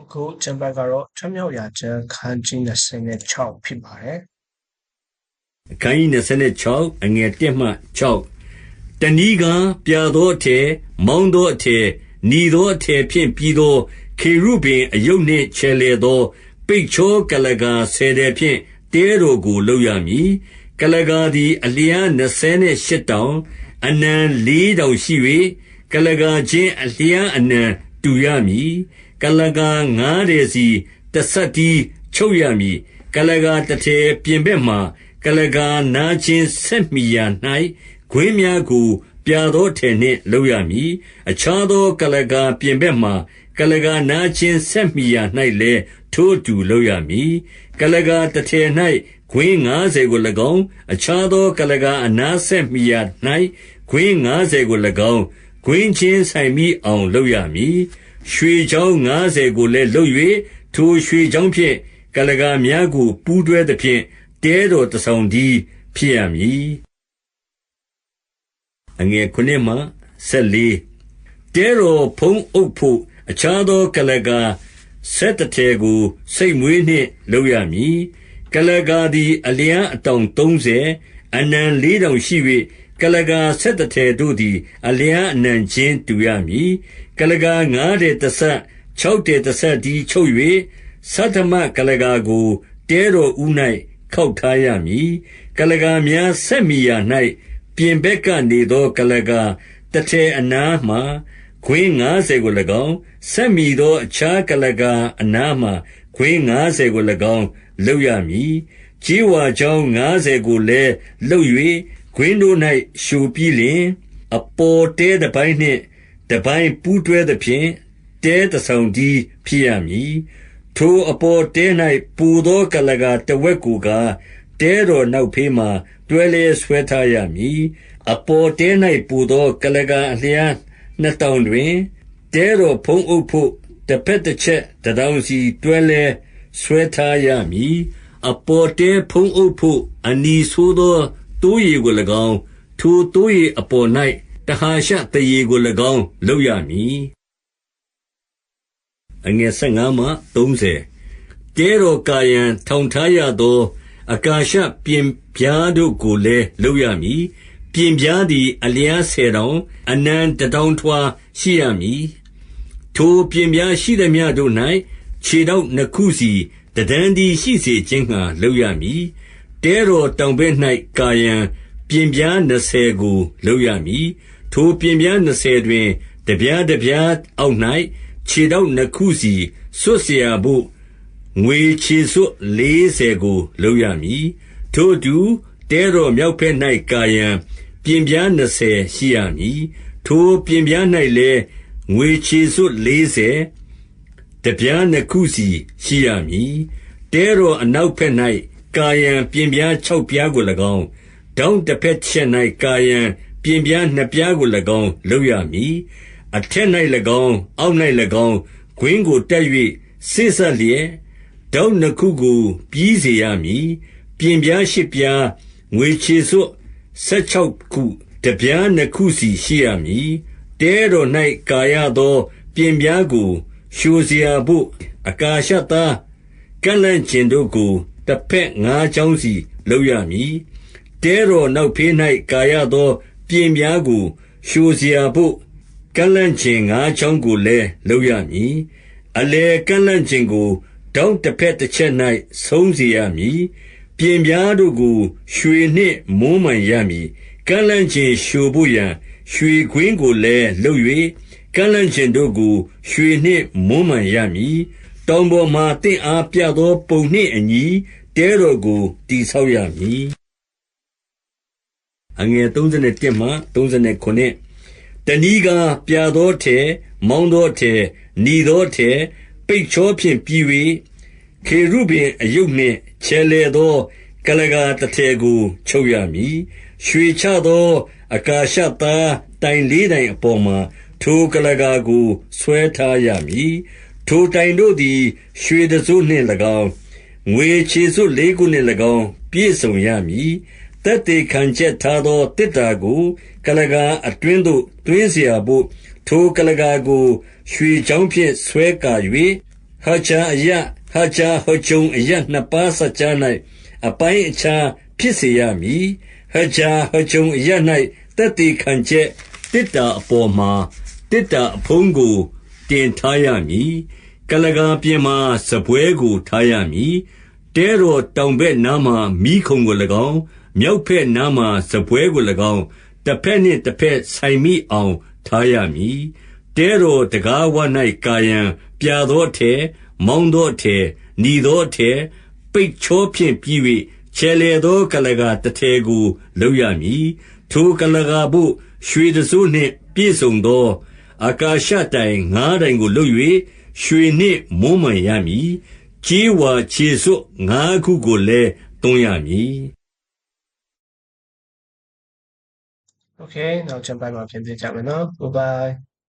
အခုကျမ်းပတ်ကတော့ထွမြောက်ရာကျမ်းခန်းကြီး26ဖြစ်ပါတယ်အခန်းကြီး26အငယ်1မှ6တဏီကပြာသောအထည်မောင်းသောအထည်ညီသောအထည်ဖြင့်ပြီးသောခေရုဗင်အယုတ်နှင့်ချဲလေသော ပိတ်ချောကလကာဆယ်တယ်ဖြင့်တဲတော်ကိုလုပ်ရမည်ကလကာသည်အလျား28တောင်အနံ4တောင်ရှိ၍ကလကာချင်းအလျားအနံတူရမည် ကလကာ9တယ်စီတဆက်တီးချုပ်ရမည်ကလကာတစ်ထည်ပြင်ဘက်မှကလကာနားချင်းဆက်မိရာ၌ခွင်းများကို ပြာသောထည်နှင့် လုပ်ရမည် အခြားသောကလကာပြင်ဘက်မှကလကာနားချင်းဆက်မိရာ၌လည်း ထိုအတူလုပ်ရမည်ကလကာတစ်ထည်၌ခွင်း90ကို၎င်း အခြားသောကလကာအနားဆက်မိရာ၌ခွင်း90ကို၎င်းခွင်းချင်းဆိုင်မိအောင် လုပ်ရမည် ရွှေချောင်း90ကိုလည်းလုပ်၍ထိုရွှေချောင်းဖြင့်ကလကာများကို ပူးတွဲသဖြင့် တဲတော်တဆောင်ဒီဖြစ်ရမည်အငယ်ခုနှစ်မှဆက်လေးတဲတော်ဖုံးအုပ်ဖို့ အခြားသောကလကာဆက်တထဲကိုစိတ်မွေးနှင့် လုပ်ရမည်ကလကာသည် အလျံအတောင်30အနံ၄တောင်ရှိ၍ ကလကာဆက်တထဲတို့သည် အလျံအနံချင်းတူရမည်ကလကာ9တဲ့တဆက်6တဲ့တဆက်ဒီချုပ်၍သတ္တမကလကာကို တဲတော်ဦး၌ခောက်ထားရမည်ကလကာများဆက်မိရာ၌ပြင်ဘက်ကနေသောကလကာတထဲအနားမှခွင်း90ကို၎င်း ဆက်မိသော အခြားကလကာအနားမှခွင်း90ကို၎င်း လုပ်ရမည် ကြီးဝါချောင်း90ကိုလည်း လုပ်၍ ခွင်းတို့၌ရှုပြီးလျင် အပေါ်တဲတစ်ပိုင်းနှင့်တစ်ပိုင်းပူးတွဲသဖြင့် တဲတဆောင်ဒီဖြစ်ရမည် ထိုအပေါ်တဲ၌ပူသောကလကာတဝက်ကိုကား တဲတော်နောက်ဖေးမှတွဲလဲဆွဲထားရမည် အပေါ်တဲ၌ပူသောကလကာအလျားနှစ်တောင်တွင် တဲတော်ဖုံးအုပ်ဖို့တစ်ဖက်တစ်ချက်တတောင်စီ တွဲလဲဆွဲထားရမည် အပေါ်တဲဖုံးအုပ်ဖို့ အနီဆိုးသော တိုးရီကို၎င်း ထိုတိုးရီအပေါ်၌တဟာရှတရေကို၎င်း လုပ်ရမည်အငယ်15မှ30တဲတော်ကာယံထောင်ထားရသော အကာရှပြင်ပြားတို့ကိုလည်း လုပ်ရမည်ပြင်ပြားသည် အလျားဆယ်တောင် အနံတတောင်ထွာရှိရမည် ထိုပြင်ပြားရှိသမျှတို့၌ခြေတော့နှစ်ခုစီတဒန်းဒီရှိစေခြင်းငှာလုပ်ရမည် တဲတော်တောင်ဘက်၌ကာရန်ပျဉ်ပြားနှစ်ဆယ်ကို လုပ်ရမည်။ထိုပျဉ်ပြားနှစ်ဆယ်တွင် တပြားတပြားအောက်၌ခြေထောက်နှစ်ခုစီစွပ်စရာဘို့ ငွေခြေစွပ်လေးဆယ်ကို လုပ်ရမည်။ထိုအတူ တဲတော်မြောက်ဘက်၌ကာရန် ပျဉ်ပြားနှစ်ဆယ်ရှိရမည်။ထိုပျဉ်ပြား၌လည်း ငွေခြေစွပ်လေးဆယ်၊တပြားနှစ်ခုစီရှိရမည်။တဲတော်အနောက်ဘက်၌ ကာယံပျဉ်ပြားခြောက်ပြားကို၎င်း၊ထောင့်တဘက်တချက်၌ကာယံပျဉ်ပြားနှစ်ပြားကို၎င်း လုပ်ရမည်။အထက်၌၎င်း၊အောက်၌၎င်း၊ကွင်းကိုတပ်၍စေ့စပ်လျက်၊ထောင့်နှစ်ခုကို ပြီးစေရမည်။ပျဉ်ပြားရှစ်ပြား၊ငွေခြေစွပ်ဆယ်ခြောက်ခု၊ထားပြားနှစ်ခုစီရှိရမည်။တဲတော်၌ကာရသော ပျဉ်ပြားကို လျှိုစရာဘို့ အကာရှသား ကန့်လန့်ကျင်တို့ကို တဘက်ငါးချောင်းစီ လုပ်ရမည်။တဲတော်နောက်ဖေး၌ကာရသော ပျဉ်များကို လျှိုစရာဘို့ ကန့်လန့်ကျင်ငါးချောင်းကိုလည်း လုပ်ရမည်။အလယ်ကန့်လန့်ကျင်ကို ထောင့်တဘက်တချက်၌ဆုံးစေရမည်။ပျဉ်ပြားတို့ကို ရွှေနှင့်မွမ်းမံရမည်။ကန့်လန့်ကျင်လျှိုဘို့ရာ ရွှေကွင်းကိုလည်း လုပ်၍၊ကန့်လန့်ကျင်တို့ကို ရွှေနှင့်မွမ်းမံရမည် တောင်ပေါ်မှတင့်အားပြသော ပုံနှင့်အညီ တဲတော်ကို တည်ဆောက်ရမည်အငယ်31မှ39တဏီကပြသောထဲမောင်းသောထဲညီသောထဲပိတ်ချောဖြင့်ပြီး၍ခေရုဗင်အယုတ်နှင့် ချဲလေသောကလကာတထဲကို ချုပ်ရမည် ရွှေချသော အကာရှသားတိုင်လေးတိုင်အပေါ်မှာ ထိုကလကာကို ဆွဲထားရမည် ထိုတိုင်တို့သည် ရွှေတံစို့နှင့်၎င်း၊ငွေခြေစွပ်လေးခုနှင့်၎င်း ပြည့်စုံရမည်။သက်သေခံချက်ထားသော သေတ္တာကို ကုလားကာအတွင်းသို့ သွင်းစရာဘို့၊ထိုကုလားကာကို ရွှေချောင်းဖြင့် ဆွဲကာ၍၊ဟဂျာအရပ်၊ဟဂျာဟဂျုံအရပ်နှစ်ပါးစပ်ကြား၌အပိုင်းအခြားဖြစ်စေရမည်။ဟဂျာဟဂျုံအရပ်၌သက်သေခံချက် သေတ္တာအပေါ်မှာ သေတ္တာအဖုံးကို တင်ထားရမည်ကလကာပြင်မှာစပွဲကို ထားရမည် တဲတော်တောင်ဘက်နားမှာမိခုံကို၎င်း မြောက်ဘက်နားမှာစပွဲကို၎င်းတစ်ဖက်နှင့်တစ်ဖက် ဆိုင်မိအောင် ထားရမည် တဲတော်တကားဝ၌ကာယံပြာသောအထည် မောင်းသောအထည်หนีသောအထည် ပိတ်ချောဖြင့်ပြီး၍ခြေလေသောကလကာတစ်ထည်ကို လုပ်ရမည် ထိုကလကာဘို့ ရွှေတစိုးနှင့် ပြည့်စုံသော အာကာရှတိုင်ငါးတိုင်ကိုလုပ်၍ရွှေနှင့်မွမ်းမံရမည်။ကြေးဝါခြေစွပ်ငါးခုကိုလည်း သွန်းရမည်။ Okay. နောက်ကျမ်းပိုင်းမှာ ပြန်သင်ကြမယ်နော်။ Goodbye.